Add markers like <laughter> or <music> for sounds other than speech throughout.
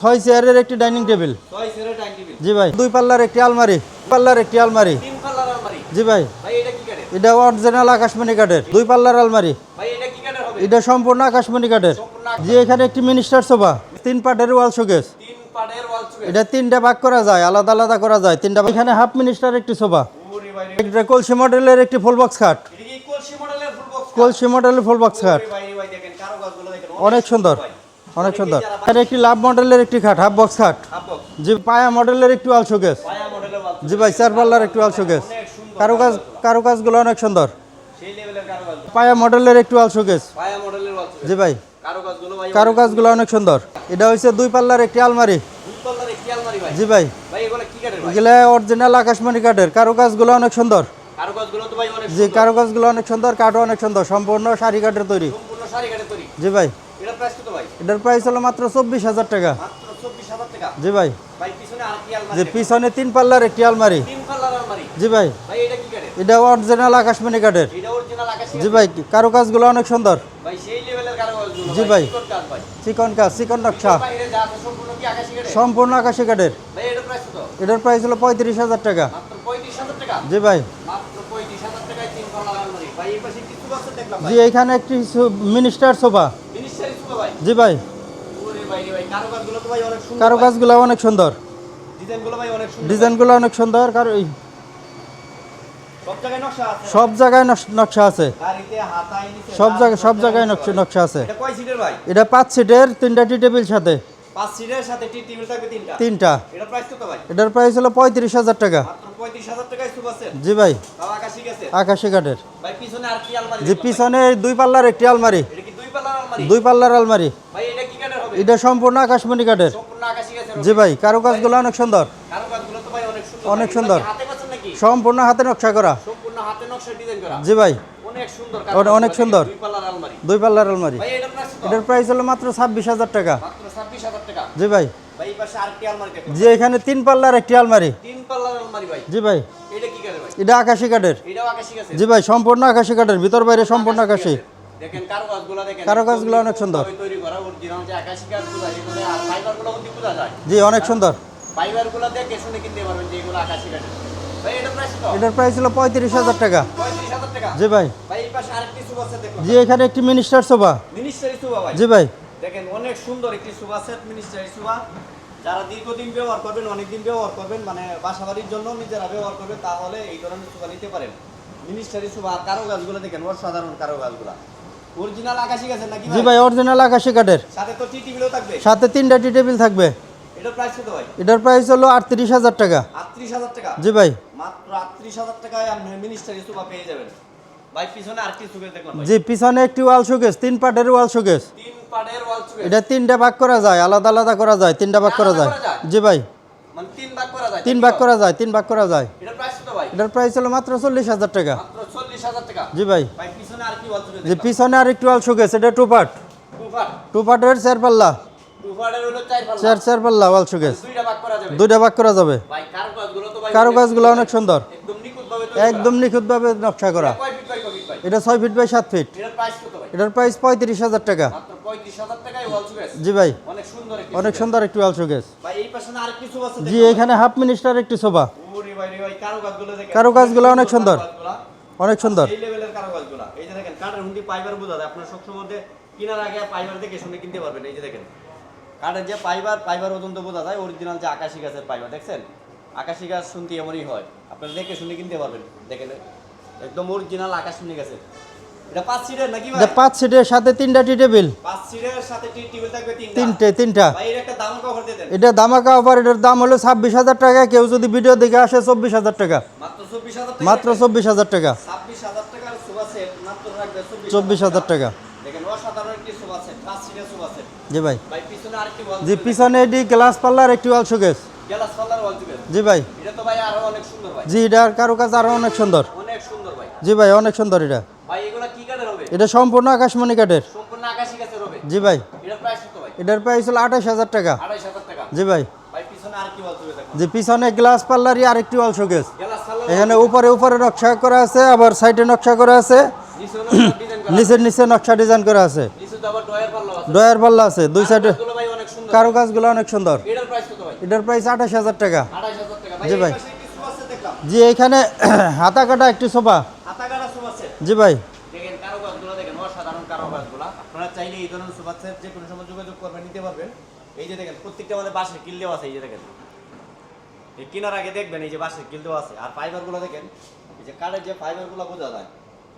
ছয় চেয়ারের একটি ডাইনিং টেবিল। জি ভাই। দুই পাল্লার একটি আলমারি। পাল্লার একটি আলমারি। জি ভাই। এটা অরিজিনাল আকাশমণি কাঠের। দুই পাল্লার আলমারি। এটা সম্পূর্ণ আকাশমণি কাঠের। জি এখানে একটি মিনিস্টার সোফা তিন পাটের ওয়াল শোকেস এটা তিনটা ভাগ করা যায় আলাদা আলাদা করা যায়। তিনটা এখানে হাফ মিনিস্টার একটি সোফা। এটা কলসি মডেলের একটি ফুল বক্স খাট। কলসি মডেলের ফুল বক্স ফুল বক্স খাট। অনেক সুন্দর। অনেক সুন্দর। এখানে একটি লাভ মডেলের একটি খাট হাফ বক্স খাট। জি পায়া মডেলের একটু মডেলের ওয়াল জি ভাই চার পাল্লার একটি অনেক সুন্দর। কারুকাজ কারুকাজগুলো অনেক সুন্দর। পায়া মডেলের একটু মডেলের ওয়াল জি ভাই। কারও গাছগুলো ভাই কারুকাজগুলো অনেক সুন্দর। এটা হচ্ছে দুই পাল্লার একটি আলমারি। দুই পাল্লার একটি আলমারি ভাই। জি ভাই। ভাই এগুলো অরিজিনাল আকাশমণি কাঠের। কারুকাজগুলো অনেক সুন্দর। কারও গাছগুলো তো ভাই অনেক জি কারুকাজগুলো অনেক সুন্দর কাঠও অনেক সুন্দর। সম্পূর্ণ শাড়ি কাঠের তৈরি। জি ভাই এটা প্রাইস কত ভাই এটার প্রাইস হলো মাত্র চব্বিশ হাজার টাকা। জি ভাই। যে পিছনে তিন পাল্লার একটি আলমারি। জি ভাই। এটা অরিজিনাল আকাশমণি কাঠের। জি ভাই কারুকাজগুলো অনেক সুন্দর। কারও জি ভাই। চিকন কাজ চিকন নকশা। সম্পূর্ণ কি আকাশি কাঠের? এটার প্রাইস হলো পঁয়ত্রিশ হাজার টাকা। জি ভাই। জি এখানে একটি মিনিস্টার সোফা জি ভাই। কারও ভাই অনেক সুন্দর ডিজাইনগুলো অনেক সুন্দর এই সব জায়গায় নকশা আছে? সব জায়গায় সব জায়গায় সব জায়গায় নকশা নকশা আছে। এটা পাঁচ সিটের তিনটা টি টেবিল সাথে। তিনটা? এটার প্রাইস হলো পঁয়ত্রিশ হাজার টাকা। জি ভাই। আকাশি কাঠের। ভাই পিছনে দুই পাল্লার একটি আলমারি। দুই পাল্লার আলমারি। এটা সম্পূর্ণ আকাশমণি কাঠের। জি ভাই কারুকাজগুলো অনেক সুন্দর। কারও কাজগুলো অনেক সুন্দর। অনেক সুন্দর। সম্পূর্ণ হাতে নকশা করা। জি ভাই। অনেক সুন্দর ওটা অনেক সুন্দর। দুই পাল্লার আলমারি। এটার প্রাইস হলো মাত্র ছাব্বিশ হাজার টাকা। জি ভাই। যে এখানে তিন পাল্লার একটি আলমারি। জি ভাই। এটা আকাশি কাঠের। জি ভাই সম্পূর্ণ আকাশি কাঠের। ভিতর বাইরে সম্পূর্ণ আকাশি দেখেন কারও কাজগুলো দেখেন। কারুকাজগুলো অনেক সুন্দর। তৈরি- করা অরিজিনাল যে আকাশি কাজ যায় এগুলো আর ফাইবারগুলো কিন্তু বোঝা যায়। জি অনেক সুন্দর। ফাইবারগুলো দেখে শুনে কিনতে পারবেন যে এগুলো আকাশি কাঠের। ভাই এটা প্রাইস কত? এটার প্রাইস হলো পঁয়ত্রিশ হাজার টাকা। পঁয়ত্রিশ হাজার টাকা? জি ভাই। ভাই এই পাশে আরেকটি সুপ আছে দেখুন। জি এখানে একটি মিনিস্টার সোফা মিনিস্টারি ভাই। জি ভাই। দেখেন অনেক সুন্দর একটি সুবা সেট মিনিস্টারি সুবা। যারা দীর্ঘদিন ব্যবহার করবেন অনেক দিন ব্যবহার করবেন মানে বাসা বাড়ির জন্য নিজেরা ব্যবহার করবেন তাহলে এই ধরনের সুবা নিতে পারেন। মিনিস্টারি আর কারও গাছগুলো দেখেন অসাধারণ কারও গাছগুলা অরিজিনাল আকাশি গাছের নাকি জি ভাই অরিজিনাল আকাশি কাঠের। সাথে তো টি টিভিও থাকবে। সাথে তিনটা টি টেবিল থাকবে। এটা প্রাইস কত ভাই? এটার প্রাইস হলো আটত্রিশ হাজার টাকা। আটত্রিশ হাজার টাকা? জি ভাই। মাত্র আটত্রিশ হাজার টাকায় আপনি মিনিস্টারি সুবা পেয়ে যাবেন। ভাই পিছনে আরেকটি সুবে দেখলাম ভাই? জি পিছনে একটি ওয়াল শোকেস তিন পাটের ওয়াল শোকেস তিন পাড়ের ওয়াল সুবে এটা তিনটা ভাগ করা যায় আলাদা আলাদা করা যায় তিনটা ভাগ করা যায়? জি ভাই। মানে তিন ভাগ করা যায় তিন ভাগ করা যায় তিন ভাগ করা যায়। এটা প্রাইস কত ভাই? এটার প্রাইস হলো মাত্র চল্লিশ হাজার টাকা। মাত্র চল্লিশ হাজার টাকা। জি ভাই। ভাই যে পিছনে আর একটি ওয়াল শোকেস এটা টু পার্ট। টু পার টু পার্টের চার পাল্লা। চার চার পাল্লা ওয়াল শোকেস দুইটা ভাগ করা যাবে। করা কাজগুলো অনেক সুন্দর। একদম নিখুঁত ভাবে একদম নিখুঁতভাবে নকশা করা। এটা ছয় ফিট বাই সাত ফিট। এটার প্রাইস পঁয়ত্রিশ হাজার টাকা। জি ভাই। অনেক সুন্দর একটি। ওয়াল শোকেস জি এখানে হাফ মিনিস্টার একটি সোফা কারও কাজগুলো অনেক সুন্দর। অনেক সুন্দর। এই লেভেলের কারও এই যে দেখেন কাঠের হুন্ডি পাইবার বোঝা যায়। আপনার সবসময় মধ্যে কেনার আগে পাইবার দেখে শুনে কিনতে পারবেন। এই যে দেখেন কাঠের যে পাইবার পাইবার ওজন তো বোঝা যায়। অরিজিনাল যে আকাশি গাছের পাইবার দেখছেন? আকাশি গাছ শুনতে এমনই হয়। আপনারা দেখে শুনে কিনতে পারবেন। দেখেন একদম অরিজিনাল আকাশমণি গাছের এটা পাঁচ সিটের নাকি ভাই? পাঁচ সিটের সাথে তিনটা টি টেবিল। পাঁচ সিটের সাথে টি টেবিল থাকবে তিনটা। তিনটে তিনটা। ভাই এর একটা দাম কভার দিয়ে দেন। এটা দামাকা অফার এটার দাম হলো ছাব্বিশ হাজার টাকা। কেউ যদি ভিডিও দেখে আসে চব্বিশ হাজার টাকা। মাত্র চব্বিশ হাজার টাকা। চব্বিশ হাজার টাকা। জি ভাই। জি পিছনে এটি গ্লাস পাল্লার একটি ওয়াল শোকেস জি ভাই। জি এটার কারুকাজ আরও অনেক সুন্দর। জি ভাই অনেক সুন্দর এটা। এটা সম্পূর্ণ আকাশমণি কাঠের। জি ভাই। এটার প্রাইস হলো আঠাশ হাজার টাকা। জি ভাই। ভাই পিছনে গ্লাস পাল্লারই আরেকটি ওয়াল শোকেস এখানে উপরে উপরে নকশা করা আছে আবার সাইডে নকশা করা আছে। নিচের নিচে নকশা ডিজাইন করা আছে। ডয়ার পাল্লা আছে। দুই সাইডে এগুলো ভাই অনেক সুন্দর। এটার প্রাইস আঠাশ হাজার টাকা। জি ভাই। জি এখানে <clears throat> হাতা কাটা একটি সোফা জি ভাই। এই ধরনের সোফা সেট যে কোনো সময় যোগাযোগ করবেন নিতে পারবেন। এই যে দেখেন প্রত্যেকটা আমাদের বাসের কিল দেওয়া আছে এই যে দেখেন। এই কেনার আগে দেখবেন এই যে বাসের কিল দেওয়া আছে আর ফাইবারগুলো দেখেন এই যে কাঠের যে ফাইবারগুলো বোঝা যায়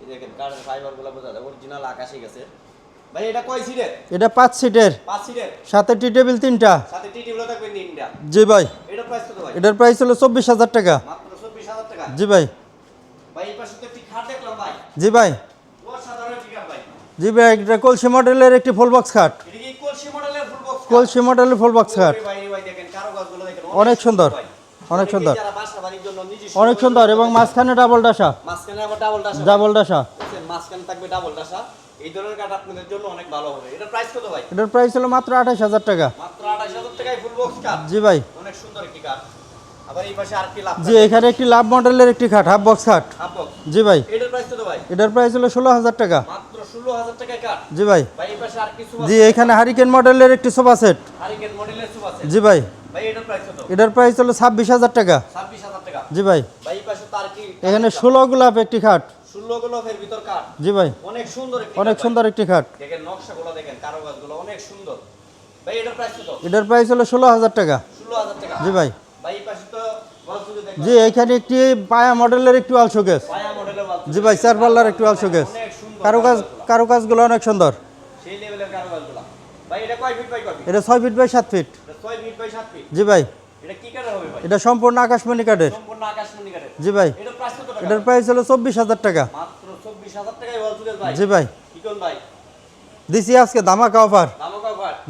এই দেখেন কাঠের ফাইবারগুলো বোঝা যায় অরিজিনাল আকাশে গেছে। ভাই এটা কয় সিটের এটা পাঁচ সিটের পাঁচ সিটের সাথে টি টেবিল তিনটা। সাথে টি টিগুলো থাকবে তিনটা। জি ভাই। এটার প্রাইস কত ভাই? এটার প্রাইস হলো টাকা। মাত্র জি ভাই। ভাই এই পাশে তো একটি খাট দেখলাম ভাই। জি ভাই। অসাধারণ জি ভাই এটা কলসি মডেলের একটি ফুল বক্স খাট। এটা কি কলসি মডেলের ফুল বক্স কলসি মডেলের ফুল বক্স খাট। ভাই ভাই দেখেন কারুকাজগুলো দেখেন অনেক সুন্দর, ভাই। অনেক সুন্দর। অনেক সুন্দর এবং মাঝখানে ডাবল ডাসা মাঝখানে ডাবল ডাসা ডাবল ডাসা মাঝখানে থাকবে ডাবল ডাসা এই ধরনের কাঠ আপনাদের জন্য অনেক ভালো হবে। এটার প্রাইস কত ভাই? এটার প্রাইস হলো মাত্র আঠাশ হাজার টাকা। মাত্র আঠাশ হাজার টাকায় ফুল বক্স কাঠ। জি ভাই। অনেক সুন্দর একটি কাঠ। জি এখানে একটি লাভ মডেলের একটি খাট হাফ বক্স খাট জি ভাই। এটার প্রাইস হলো ষোলো হাজার টাকা। জি ভাই। জি এখানে হারিকেন মডেলের একটি সোফা সেট জি ভাই। এটার প্রাইস হলো ছাব্বিশ হাজার টাকা। জি ভাই। এখানে ষোলো গোলাপ একটি খাট। জি ভাই। অনেক সুন্দর একটি অনেক সুন্দর একটি খাট। দেখেন নকশাগুলো দেখেন কারুকাজগুলো অনেক সুন্দর। ভাই এটার প্রাইস কত? এটার প্রাইস হলো ষোলো হাজার টাকা। ষোলো হাজার টাকা। জি ভাই। ভাই পাশে তো জি এখানে একটি পায়া মডেলের একটি ওয়াল শোকেস জি ভাই চার পাল্লার একটি ওয়াল শোকেস কারুকাজ কারুকাজগুলো। অনেক সুন্দর। সেই লেভেলের কারুকাজগুলো। ভাই এটা কয় ফিট বাই কয় ফিট এটা ছয় ফিট বাই সাত ফিট বাই ফিট জি ভাই। এটা কি কাঠের হবে ভাই? এটা সম্পূর্ণ আকাশমণি কাঠের। সম্পূর্ণ আকাশমণি কাঠের। জি ভাই। এটার প্রাইস কত টাকা? এটার প্রাইস হলো চব্বিশ হাজার টাকা। মাত্র টাকায় ভাই। জি ভাই। কি কোন ভাই? দিছি আজকে ধামাকা অফার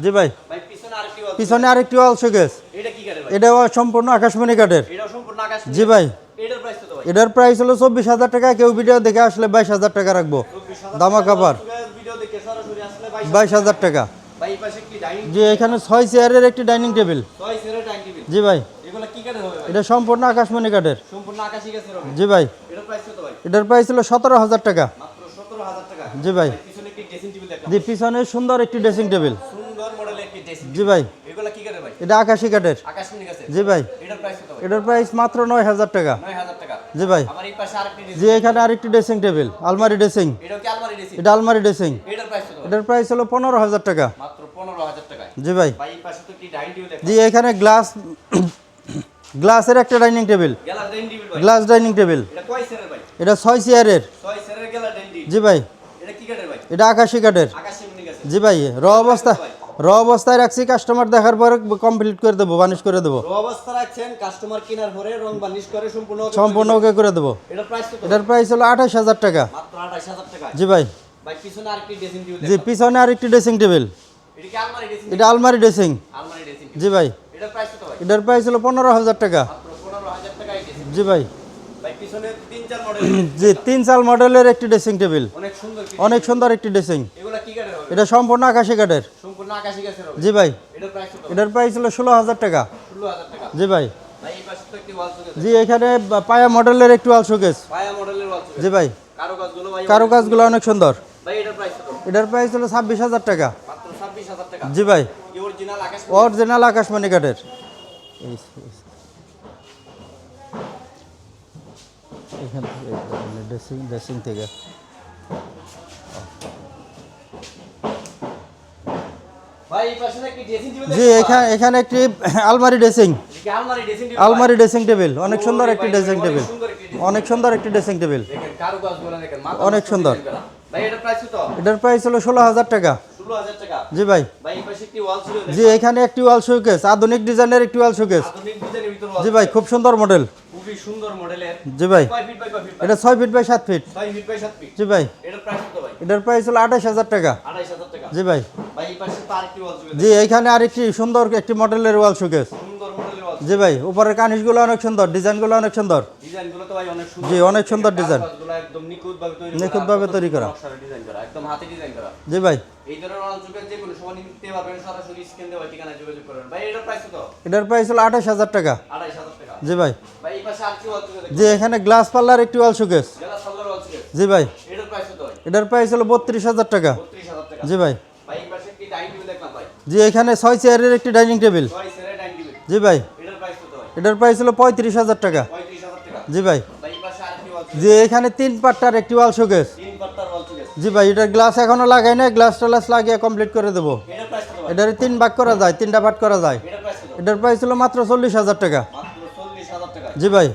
জি ভাই। ভাই পিছনে আরেকটি ওয়াল পিছনে আরেকটি ওয়াল শোকেস এটা কি কাঠের ভাই? এটাও সম্পূর্ণ আকাশমণি কাঠের। এটাও সম্পূর্ণ আকাশ জি ভাই। এটার প্রাইস কত ভাই? এটার প্রাইস হলো চব্বিশ হাজার টাকা। কেউ ভিডিও দেখে আসলে বাইশ হাজার টাকা রাখব। চব্বিশ হাজার দামা টাকা কাভার ওয়াল সুকেস ভিডিও দেখে সরাসরি আসলে বাইশ বাইশ হাজার টাকা। ভাই এই পাশে কি ডাইনিং জি এখানে ছয় চেয়ারের একটি ডাইনিং টেবিল ছয় সেরের ডাইনিং টেবিল জি ভাই। এগুলো কি কাঠের হবে ভাই? এটা সম্পূর্ণ আকাশমণি কাঠের। সম্পূর্ণ আকাশি গাছের হবে। জি ভাই। এটার প্রাইস কত ভাই? এটার প্রাইস হলো সতেরো হাজার টাকা। মাত্র সতেরো হাজার টাকা। জি ভাই। পিছনে একটি ড্রেসিং টেবিল দেখলাম। জি পিছনে সুন্দর একটি ড্রেসিং টেবিল সুন্দর মডেলের একটি ড্রেসিং জি ভাই। এগুলো কি কাঠের ভাই? এটা আকাশি কাঠের। আকাশমণি গাছের জি ভাই। এটার প্রাইস কত ভাই? এটার প্রাইস মাত্র নয় হাজার টাকা। নয় হাজার টাকা জি ভাই। জি এখানে আরেকটি ড্রেসিং টেবিল আলমারি ড্রেসিং এটা আলমারি ড্রেসিং এটার প্রাইস কত? এটার প্রাইস হলো পনেরো হাজার টাকা। জি ভাই। জি এখানে গ্লাস গ্লাসের একটা dining table glass dining table এটা কয় সেরের ভাই? এটা ছয় চেয়ারের জি ভাই। এটা কি কাঠের ভাই? এটা আকাশি কাঠের। জি ভাই র অবস্থা। র অবস্থায় রাখছি কাস্টমার দেখার পরে কমপ্লিট করে দেবো বানিশ করে দেবো। অবস্থা রাখছেন কাস্টমার কেনার পরে রং বানিশ করে সম্পূর্ণ ওকে সম্পূর্ণ করে ওকে করে দেবো। এটার প্রাইস কত? এটার প্রাইস হলো আঠাশ হাজার টাকা। মাত্র আঠাশ হাজার টাকা। জি ভাই। ভাই পিছনে আরেকটি ড্রেসিং টেবিল জি পিছনে আরেকটি ড্রেসিং টেবিল এটা আলমারি ড্রেসিং এটা আলমারি ড্রেসিং জি ভাই। এটার প্রাইস কত ভাই? এটার প্রাইস হলো পনেরো হাজার টাকা। পনেরো হাজার ড্রেসিং জি ভাই। ভাই পিছনে তিন চার মডেল <clears throat> জি তিন চাল মডেলের একটি ড্রেসিং টেবিল অনেক সুন্দর অনেক সুন্দর একটি ড্রেসিং এগুলা কি কাঠের এটা সম্পূর্ণ আকাশি কাঠের। জি ভাই। এটার প্রাইস কত? এটার প্রাইস হলো ষোলো হাজার টাকা। জি ভাই। ভাই এই পাশে তো একটি ওয়াল সুকেস জি এখানে পায়া মডেলের একটি ওয়াল শোকেস পায়া মডেলের ওয়াল সুকেস জি ভাই। কারও কাজগুলো অনেক সুন্দর। ভাই এটার প্রাইস কত? এটার প্রাইস হলো ছাব্বিশ হাজার টাকা। জি ভাই। অরিজিনাল আকাশ অরিজিনাল আকাশমণি কাঠের। এখান থেকে ড্রেসিং ড্রেসিং থেকে ভাই এই পাশে নাকি ড্রেসিং টেবিল জি এখানে এখানে একটি আলমারি ড্রেসিং আলমারি ড্রেসিং টেবিল অনেক সুন্দর একটি ড্রেসিং টেবিল অনেক সুন্দর একটি ড্রেসিং টেবিল অনেক সুন্দর। এটার প্রাইস হলো ষোলো হাজার টাকা। জি ভাই। জি এখানে একটি ওয়াল শোকেস আধুনিক ডিজাইনের একটি ওয়াল শোকেস জি ভাই খুব সুন্দর মডেল খুবই সুন্দর মডেলের জি ভাই। এটা ছয় ফিট বাই সাত feet feet by feet ji ভাই। এটার প্রাইস হলো আঠাশ হাজার টাকা। জি ভাই। জি এইখানে আরেকটি সুন্দর একটি মডেলের ওয়াল শোকেস জি ভাই উপরের কানিশগুলো অনেক সুন্দর ডিজাইনগুলো অনেক সুন্দর। জি, অনেক সুন্দর ডিজাইন। নিখুঁতভাবে তৈরি করা। জি ভাই। এটার প্রাইস কত? হলো আঠাশ হাজার টাকা। জি ভাই। জি এখানে গ্লাস পাল্লার একটি ওয়াল শোকেস জি ভাই। এটার প্রাইস হলো বত্রিশ হাজার টাকা। জি ভাই ভাই এই পাশে একটি ডাইনিং টেবিল দেখলাম ভাই জি এখানে ছয় চেয়ারের একটি ডাইনিং টেবিল। জি ভাই। এটার প্রাইস হলো পঁয়ত্রিশ হাজার টাকা। জি ভাই। জি এখানে তিন পাট্টার একটি ওয়াল শোকেস জি ভাই এটার গ্লাস এখনও লাগাই না গ্লাস টালাস লাগিয়ে কমপ্লিট করে দেবো। এটার তিন ভাগ করা যায় তিনটা পাট করা যায়। এটার প্রাইস হলো মাত্র চল্লিশ হাজার টাকা। জি ভাই।